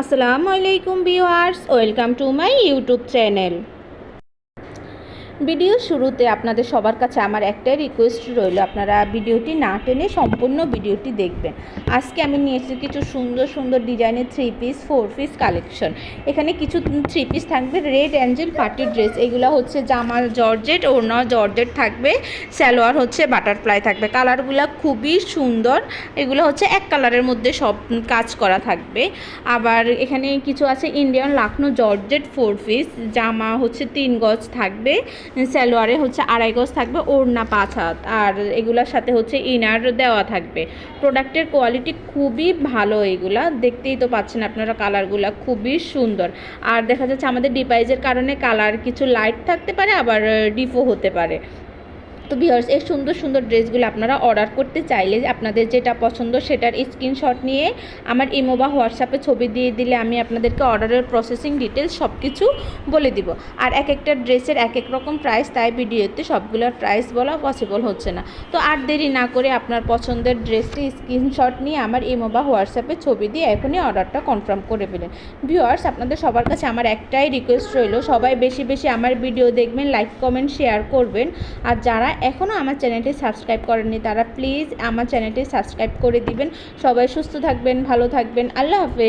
আসসালামু আলাইকুম viewers welcome to my YouTube channel. Video শুরুতে আপনাদের সবার কাছে আমার একটাই রিকোয়েস্ট রইল, আপনারা ভিডিওটি না টেনে সম্পূর্ণ ভিডিওটি দেখবেন। আজকে আমি নিয়েছি কিছু সুন্দর সুন্দর ডিজাইনের three piece four piece collection এখানে কিছু থ্রি পিস থাকবে রেড অ্যাঞ্জেল পার্টি ড্রেস এগুলো হচ্ছে জামা জর্জেট, ওড়না জর্জেট থাকবে, সালোয়ার হচ্ছে বাটারফ্লাই থাকবে। কালারগুলো খুবই সুন্দর। এগুলো হচ্ছে এক কালারের মধ্যে সব কাজ করা থাকবে। আবার এখানে কিছু আছে Indian Lucknow georgette four piece জামা হচ্ছে তিন গজ থাকবে। সালোয়ারে হচ্ছে আড়াই গজ থাকবে, ওড়না পাঁচ হাত। আর এগুলোর সাথে হচ্ছে ইনার দেওয়া থাকবে। প্রোডাক্টের কোয়ালিটি খুবই ভালো এগুলা। দেখতেই তো পাচ্ছেন আপনারা কালারগুলা খুবই সুন্দর। আর দেখা যাচ্ছে আমাদের ডিভাইসের কারণে কালার কিছু লাইট থাকতে পারে, আবার ডিফো হতে পারে। তো ভিউয়ার্স এই সুন্দর সুন্দর ড্রেসগুলো আপনারা অর্ডার করতে চাইলে আপনাদের যেটা পছন্দ সেটার স্ক্রিনশট নিয়ে আমার ইমো বা হোয়াটসঅ্যাপে ছবি দিয়ে দিলে আমি আপনাদেরকে অর্ডারের প্রসেসিং ডিটেলস সব কিছু বলে দিব। আর এক একটা ড্রেসের এক এক রকম প্রাইস তাই ভিডিওতে সবগুলোর প্রাইস বলা পসিবল হচ্ছে না। তো আর দেরি না করে আপনার পছন্দের ড্রেসটি স্ক্রিনশট নিয়ে আমার ইমো বা হোয়াটসঅ্যাপে ছবি দিয়ে এখনই অর্ডারটা কনফার্ম করে ফেলেন। ভিউয়ার্স আপনাদের সবার কাছে আমার একটাই রিকোয়েস্ট রইল, সবাই বেশি বেশি আমার ভিডিও দেখবেন লাইক কমেন্ট শেয়ার করবেন। আর যারা এখনও আমার চ্যানেলটি সাবস্ক্রাইব করেননি তারা, প্লিজ আমার চ্যানেলটি সাবস্ক্রাইব করে দিবেন। সবাই সুস্থ থাকবেন, ভালো থাকবেন। আল্লাহ হাফেজ।